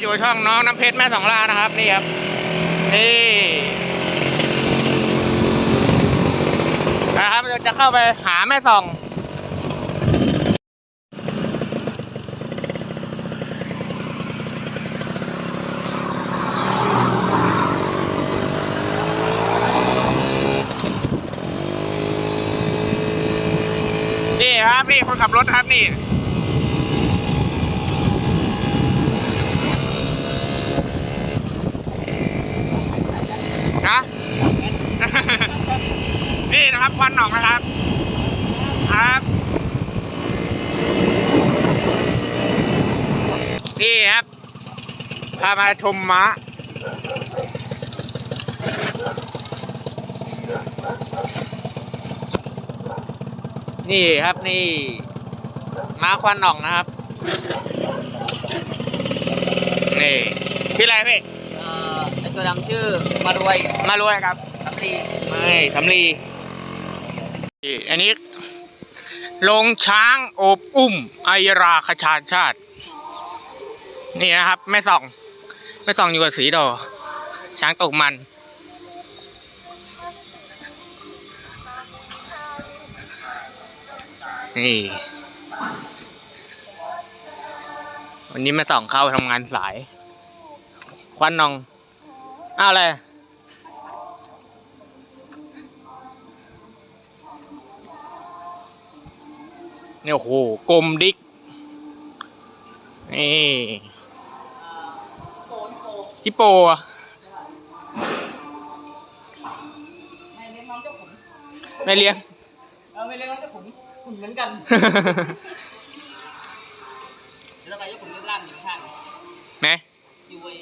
อยู่ช่องน้องน้ำเพชรแม่สองลานะครับ นี่ครับ นี่นะครับเราจะเข้าไปหาแม่สองนี่ครับนี่คนขับรถครับนี่ นี่นะครับควันหนองนะครับครับนี่ครับพามาชมม้านี่ครับนี่ม้าควันหนองนะครับ นี่พี่อะไรพี่ ตัวดำชื่อมารวยมารวยครับสำลีไม่สำลีนี่อันนี้โรงช้างโอบอุ้มไอราคชาญชาติ นี่นะครับแม่ส่องแม่ส่องอยู่กับสีดอ ช้างตกมัน นี่ วันนี้แม่ส่องเข้าทำงานสาย ควันนอง อ้าวอะไรเนี่ยโอ้โหกลมดิกนี่ฮิปโปอะไม่เลี้ยงน้องเจ้าขุนไม่เลี้ยงเออไม่เลี้ยงน้องเจ้าขุนขุนเหมือนกันเดี๋ยวเราไปเจ้าขุนเจ้าล่างอยู่ข้างไหนอยู่ไอ้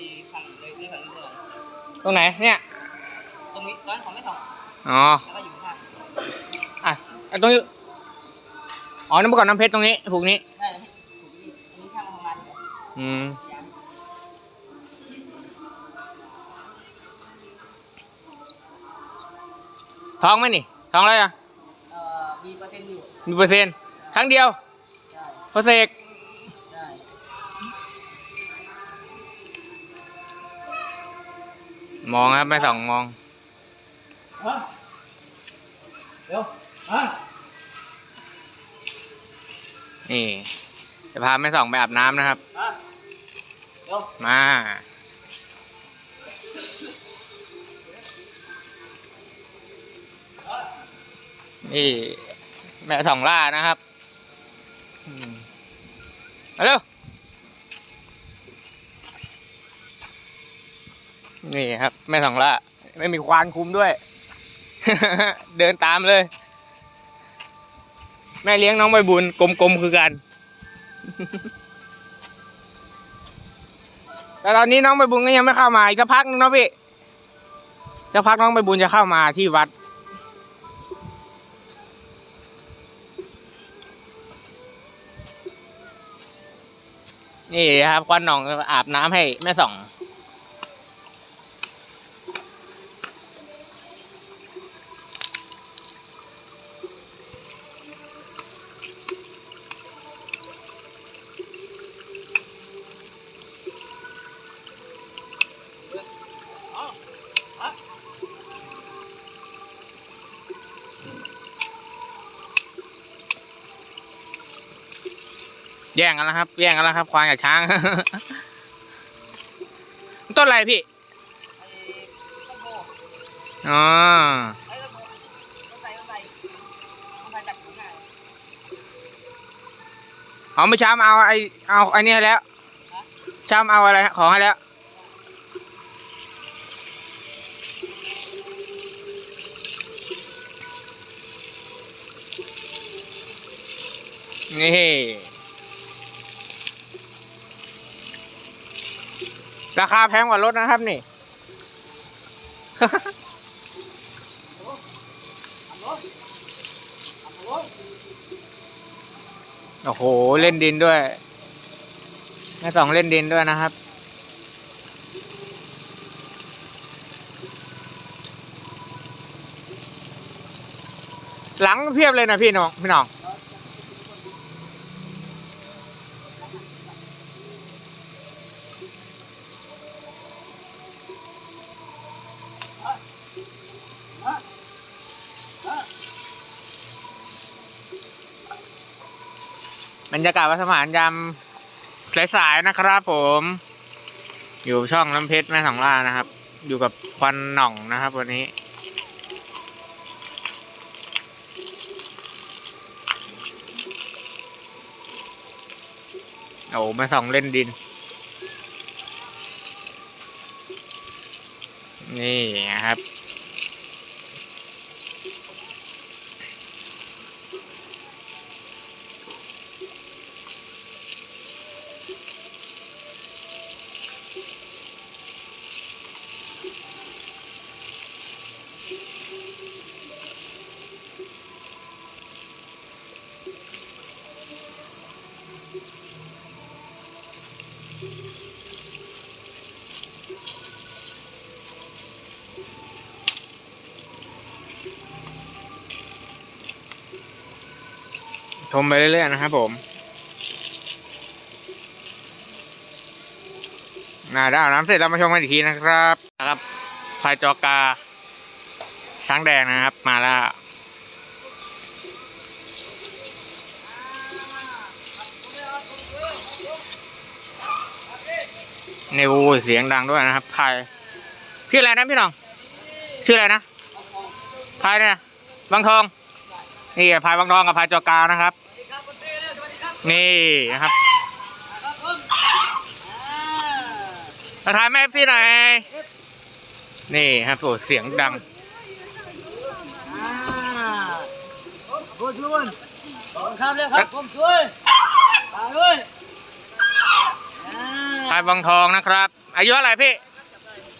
รงไหนเนี่ยตรงนี้ร้านของไม่สองอ๋อแล้วก็อยู่ข้างอะอะตรงนี้อ๋อน้ำเมื่อก่อนน้ำเพชรตรงนี้ผูกนี้ใช่พี่ถูกนี่อันนี้ช่างมาทำงานอยู่อืมยังท้องไหมนี่ท้องอะไรอะเอ่อมีเปอร์เซ็นต์อยู่มีเปอร์เซ็นต์ครั้งเดียวใช่ พอเสก มองครับไม่ส่องมองฮะเดี๋ยวฮะนี่จะพาแม่ส่องไปอาบน้ำนะครับ ฮะเดี๋ยวมานี่แม่สองล่านะครับ อืมมาเร็ว นี่ครับ แม่สองล่าไม่มีควานคุมด้วย เดินตามเลย แม่เลี้ยงน้องใบบุญกลมๆคือกัน แต่ตอนนี้น้องใบบุญก็ยังไม่เข้ามาอีกสักพักนึงเนาะพี่สักพักน้องใบบุญจะเข้ามาที่วัดนี่ครับควันหนองอาบน้ำให้แม่ส่อง แย่งกันแล้วครับ แย่งกันแล้วครับควายกับช้าง ต้นอะไรพี่ไอ้ต้นโพอ๋อไอ้ต้นโพต้นไทรต้นไทรต้นไทรแบบง่ายอ๋อไม่ช้ามาเอาไอเอาไอนี่ให้แล้วช้ามาเอาอะไรของให้แล้วนี่ ราคาแพงกว่ารถนะครับนี่ โอ้โห เล่นดินด้วยแม่สองเล่นดินด้วยนะครับ หลังเพียบเลยนะพี่น้อง พี่น้อง รยากาศวัดสมานยามสายๆนะครับผม อยู่ช่องน้ำเพชรแม่สองล่านะครับ อยู่กับควันหน่องนะครับ วันนี้ โอ้แม่สองเล่นดิน นี่นะครับ มไปเรื่อยๆนะครับผมน่าได้อาบน้ำเสร็จเรามาชมกันอีกทีนะครับนะครับพายจอกา ช้างแดงนะครับ มาแล้วในวูเสียงดังด้วยนะครับพายชื่ออะไรนะพี่น้อง ชื่ออะไรนะพายเนี่ยบางทองนี่พายบางทองกับพายจอกานะครับ นี่นะครับมาถ่ายแม่พี่หน่อยนี่ครับโอ้เสียงดังคุณคุณครับเลยครับผมช่วยตาด้วยพายบางทองนะครับ อายุเท่าไหร่พี่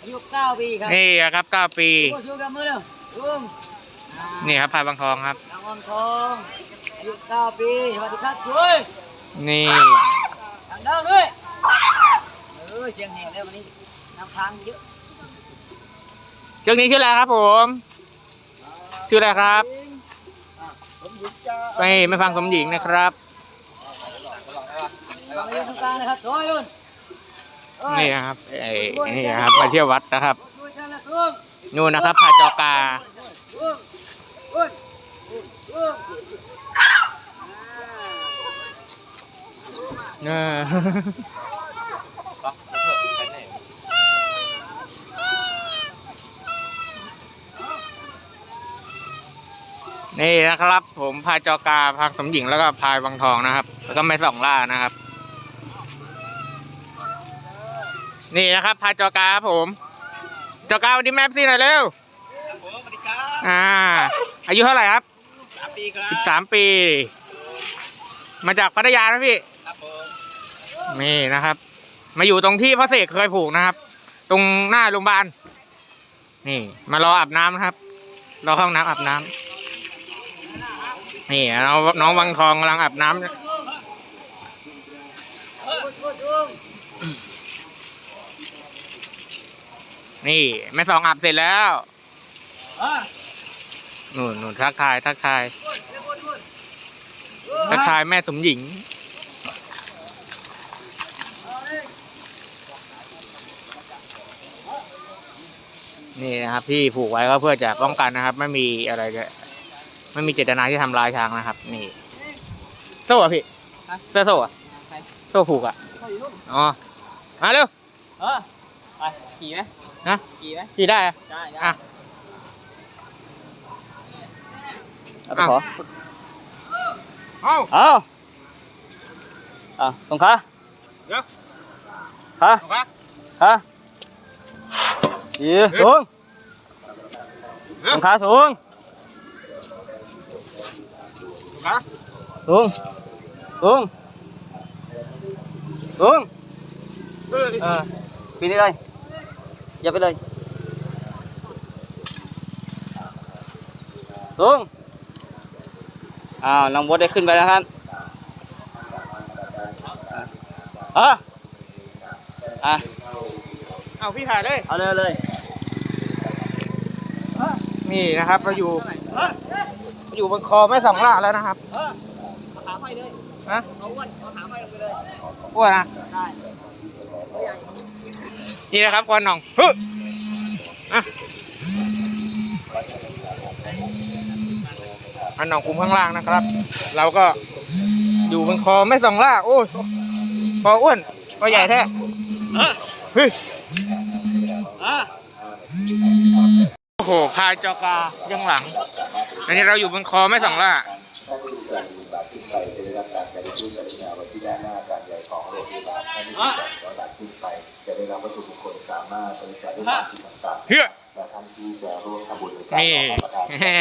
อายุเก้าปีครับนี่ครับเก้าปีช่วยช่วยกันมือเร็วลุงนี่ครับพายบางทองครับนางอมทองอา ยุเก้าปีสวัสดีครับช่วยนี่ทางเดินด้วยเออเสียงแหงแล้ววันนี้น้ำค้างเยอะเรื่องนี้ชื่ออะไรครับผมชื่ออะไรครับผมหยุดจ้าไม่ไม่ฟังสมหญิงนะครับฟังเรื่องตรงกลางนะครับช่วยลุนนี่นะครับไอ้นี่นะครับมาเที่ยววัดนะครับช่วยฉันนะลุงนู่นนะครับพายจอกา ลุงลุงลุง เออนี่นะครับ ผมพายจอกาพายสมหญิงแล้วก็พายบางทองนะครับ แล้วก็ไม่ส่องล่านะครับ นี่นะครับพายจอกาครับผมจอกาวันนี้แมปซี่หน่อยเร็วผมสวัสดีครับอ่า อายุเท่าไหร่ครับสามปีครับสิบสามปี มาจากพัทยานะพี่ครับผม นี่นะครับ มาอยู่ตรงที่พระเสกเคยผูกนะครับ ตรงหน้าโรงพยาบาลนี่ มารออาบน้ำนะครับ รอห้องน้ำอาบน้ำนี่น้องน้องวังทองกำลังอาบน้ำนี่แม่สองอาบเสร็จแล้วหนู่นนู่นทักทายทักทายทักทายแม่สมหญิง นี่นะครับ ที่ผูกไว้ก็เพื่อจะป้องกันนะครับ ไม่มีอะไรจะไม่มีเจตนาที่ทำลายช้างนะครับ นี่ โซ่อะพี่เสื้อโซ่อะโซ่ผูกอะอ๋อมาเร็วเออไปขี่ไหมนะขี่ไหมขี่ได้อะได้ได้อะเอาไปขอเอ้าเอาอะตรงขาเดี๋ยวขาถูกปะขา ยืสูงเดี๋ตยวรงขาสูงสูงสูงสูงเออปีนี้เลยอย่าไปเลยสูงอ้าวน้องบดได้ขึ้นไปแล้วครับอะอะ เอาพี่ถ่ายเลย เอาเลยเอาเลยนี่นะครับเราอยู่เราอยู่บนคอแม่สองล่าแล้วนะครับเออขาไฟเลยนะเอาอ้วนเอาขาไฟลงไปเลยอ้วนนะได้นี่นะครับควันหน่องฮึอะควันหน่องคุมข้างล่างนะครับ เราก็อยู่บนคอแม่สองล่าโอ้ยคออ้วนคอใหญ่แท้ เออเฮ้ยอะโอ้โห พายจอกายังหลัง อันนี้เราอยู่บนคอแม่สองล่าอะเฮ้ยนี่แฮ่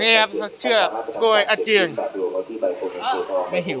นี่ครับเชือกกล้วยอาเจียนไม่หิว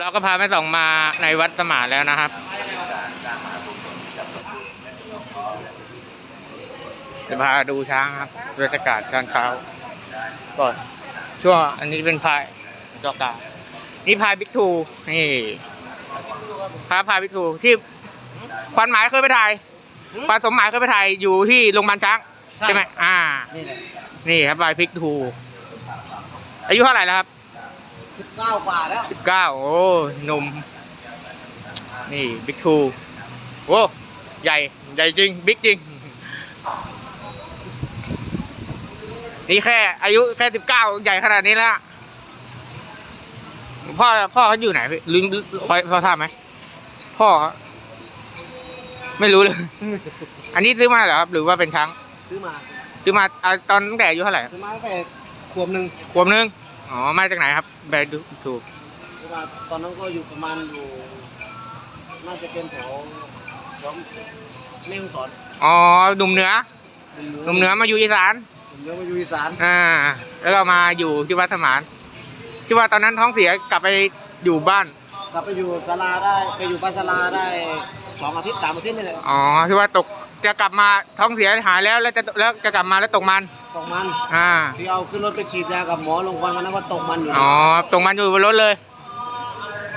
ก็พาแม่สองมาในวัดสมานแล้วนะครับจะพาดูช้างครับบรรยากาศตอนเช้าก่อนช่วงอันนี้เป็นพายจอกานี่พายบิ๊กทูนี่พาพายบิ๊กทูที่ควันหมายเคยไปถ่ายควันสมหมายเคยไปถ่ายอยู่ที่โรงพยาบาลช้างใช่ไหมอ่า นี่แหละนี่ครับพายบิ๊กทูอายุเท่าไหร่แล้วครับ สิบเก้ากว่าแล้วสิบเก้าโอ้หนุ่ม นี่บิ๊กทูโอ้ใหญ่ ใหญ่จริง บิ๊กจริง นี่แค่ อายุแค่สิบเก้าใหญ่ขนาดนี้แล้ว พ่อ พ่อเขาอยู่ไหนพี่ลืมคอยพอทราบไหม พ่อเขาไม่รู้เลย อันนี้ซื้อมาเหรอครับ หรือว่าเป็นช้าง ซื้อมา ซื้อมาเอาตอนตั้งแต่อายุเท่าไหร่ ซื้อมาตั้งแต่ขวบหนึ่งขวบนึง อ๋อ มาจากไหนครับแบดูถูกซื้อมาตอนนั้นก็อยู่ประมาณอยู่น่าจะเป็นแถวสองแม่ฮ่องสอนอ๋อหนุ่มเหนือหนุ่มเหนือมาอยู่อีสานหนุ่มเหนือมาอยู่อีสานอ่า แล้วก็มาอยู่ที่วัดสมานที่ว่าตอนนั้นท้องเสียกลับไปอยู่บ้าน กลับไปอยู่ศาลาได้ไปอยู่บ้านศาลาได้สองอาทิตย์สามอาทิตย์นี่แหละอ๋อที่ว่าตก จะกลับมาท้องเสียหายแล้วแล้วจะแล้วจะกลับมาแล้วตกมัน ตกมันอ่าที่เอาขึ้นรถไปฉีดยากับหมอโรงพยาบาลวันนั้นว่าตกมันอยู่อ๋อตกมันอยู่บนรถเลย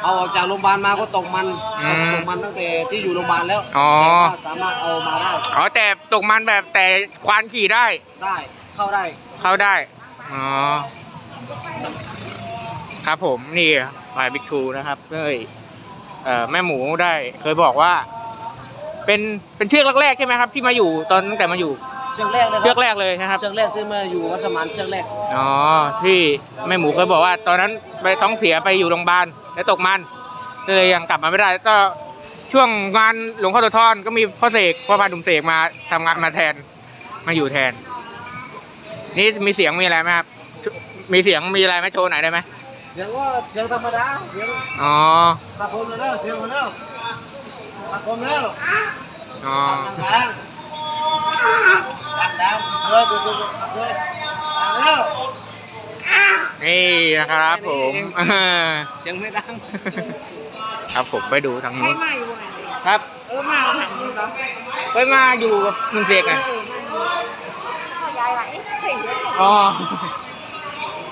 เอาออกจากโรงพยาบาลมาก็ตกมันอืมตกมันตั้งแต่ที่อยู่โรงพยาบาลแล้วอ๋อ แต่ว่าสามารถเอามาได้อ๋อแต่ตกมันแบบแต่ควานขี่ได้ ได้เข้าได้ เข้าได้ อ๋อ ครับผมนี่ฝ่ายบิ๊กทูนะครับเอ้ยเอ่อแม่หมูได้เคยบอกว่า เป็นเป็นเชือกแรกๆใช่ไหมครับ ที่มาอยู่ตอนตั้งแต่มาอยู่ เชือกแรกเลยคเชืรัอกแรกเลยนะครับ เชือกแรกที่มาอยู่วัดสมานเชือกแรกอ๋อที่แม่หมูเคยบอกว่า ตอนนั้นไปท้องเสียไปอยู่โรงพยาบาลแล้วตกมันก็เลยยังกลับมาไม่ได้ก็ช่วงงานหลวงพ่อโสธรก็มีพ่อเสกพ่อพานุมเสกมาทำงานมาแทนมาอยู่แทน นี่มีเสียงมีอะไรไหมครับมีเสียงมีอะไรไหมโชว์ไหนอยได้ไหมเสียงว่าเสียงธรรมดาเสียงอ๋อตัดผมแล้วเสียงมาแล้ว ตัดผมแล้วอ๋อดังดังดังดังเลยดูดูดูเลยดังแล้วนี่นะครับผมเออเสียงไม่ดังครับผมไปดูทางนู้นไม่ไหวครับเออมาหันดูแล้วไปมาอยู่กับคุณเสกไงยายไหวเฮ้ยอ๋อ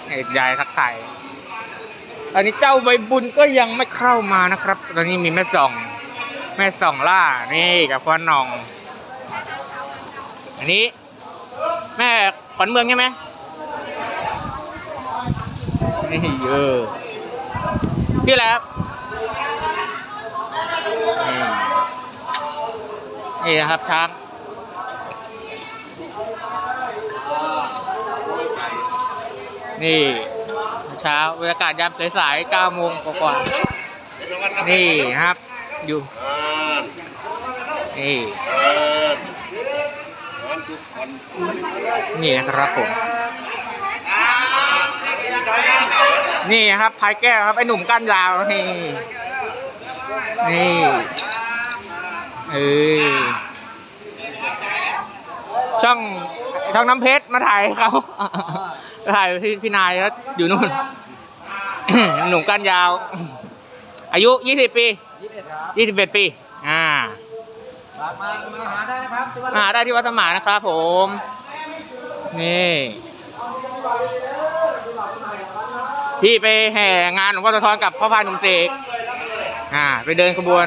ไอ้ยายทักทายอันนี้เจ้าใบบุญก็ยังไม่เข้ามานะครับ ตอนนี้มีแม่ส่อง แม่ส่องล่า นี่กับควันนอง อันนี้ แม่ขวัญเมืองใช่ไหมนี่เออพี่อะไรครับนี่นี่นะครับช้างนี่เช้าบรรยากาศยามสายๆ9โมงกว่าๆนี่ครับ อยู่ นี่นี่นะครับผม นี่ครับพายแก้วครับไอ้หนุ่มก้านยาวนี่นี่เออช่องช่องน้ำเพชรมาถ่ายเขาถ่ายพี่พี่นายแล้วอยู่นู่น หนุ่มก้านยาว อายุ20ปียี่สิบเอ็ดครับ21ปี มามาหาได้นะครับที่วัดมาได้ที่วัดสมานนะครับผม นี่พี่ไปแห่งานหลวงพ่อโสธรกับพ่อพายหนุ่มเสกอ่า ไปเดินขบวน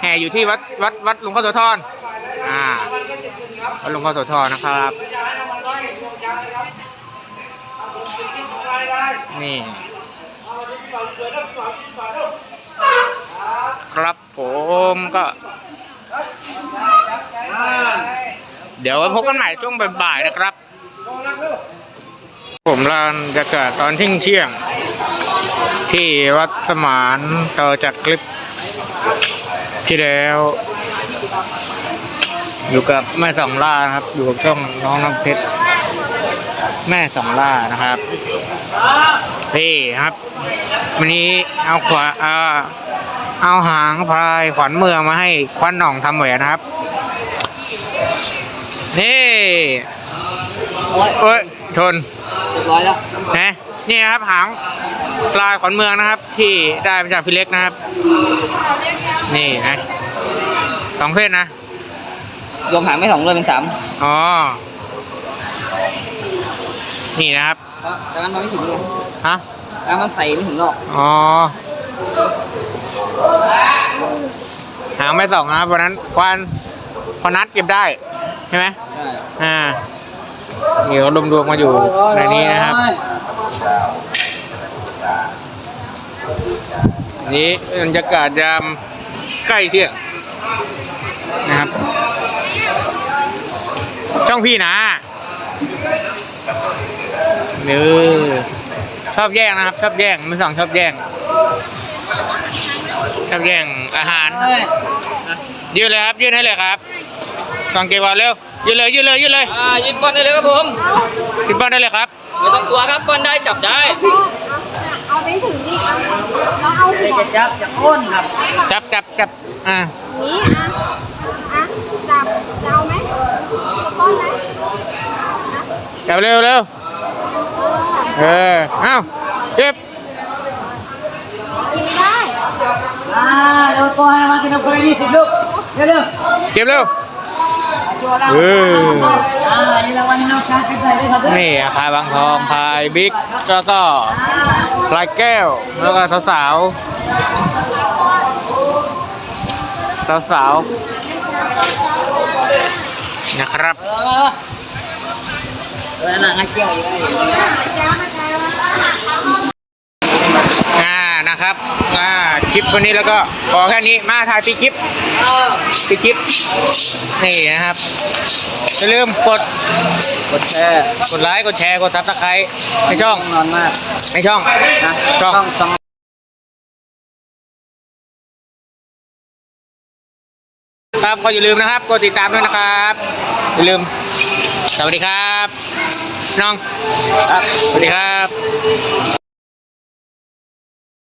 แห่อยู่ที่วัดวัดวัดหลวงพ่อโสธรอ่าวัดหลวงพ่อโสธรนะครับ นี่ ครับผมก็ เดี๋ยวไว้พบกันใหม่ช่วงบ่ายๆนะครับ ผมลานบรรยากาศตอนเที่ยงเที่ยง ที่วัดสมานต่อจากคลิปที่แล้ว อยู่กับแม่สองล่านะครับ อยู่กับช่องน้องน้ำเพชรแม่สองล่านะครับนี่ครับ วันนี้เอาขวาเอาหางพลายขวัญเมืองมาให้ควันหน่องทำแหวนนะครับ นี่โอ้ยเอ้ยชนเรียบร้อยแล้วนะนี่นะครับหางปลายขวัญเมืองนะครับ ที่ได้มาจากพี่เล็กนะครับ นี่นะสองเส้นนะรวมหางไม่สองเลยเป็นสามอ๋อนี่นะครับแต่มันไม่ถึงเลยฮะแล้วมันใส่ไม่ถึงหรอกอ๋อหางไม่สองนะครับวันนั้นควันพอนัดเก็บได้ ใช่ไหมใช่อ่าเดี๋ยวรวมดวงมาอยู่ในนี้นะครับนี้บรรยากาศยามใกล้เที่ยงนะครับ ช่องพี่นะเออชอบแย่งนะครับ ชอบแย่งมือสองชอบแย่งชอบแย่งอาหาร ยืนเลยครับ ยืนให้เลยครับ กองเกวาเร็วยืนเลยยืนเลยยืนเลยอ่ายิงบอลได้เลยครับผมคิดบ้านได้เลยครับไม่ต้องกลัวครับบอลได้จับได้เอาไปถึงดิเอาแล้วเอาหัวจะจับจะโอนครับจับจับจับอ่านี้อะอะจับจะเอาไหมก้อนไหมจับเร็วเร็วเออเอ้าเก็บกินได้อ่าเดี๋ยวตัวให้มากินน้ำกระดิ่งสิลูกเร็วเร็วเก็บเร็ว นี่อารเป็นใส่เลยครับนี่อาคาบางทองพายบิ๊กแล้วก็พลายแก้วแล้วก็สาวสาวสาวนะครับเออเออน่าเกี่ยวอยู่ได้อ่านะครับอ่า คลิปวันนี้แล้วก็พอแค่นี้มาถ่ายปีคลิปเออปีคลิป นี่นะครับอย่าลืมกดกดแชร์กดไลค์กดแชร์กดซับสไครต์ในช่องนอนมากในช่องนะช่องต้องครับก็อย่าลืมนะครับกดติดตามด้วยนะครับ อย่าลืม สวัสดีครับ น้อง ครับ สวัสดีครับ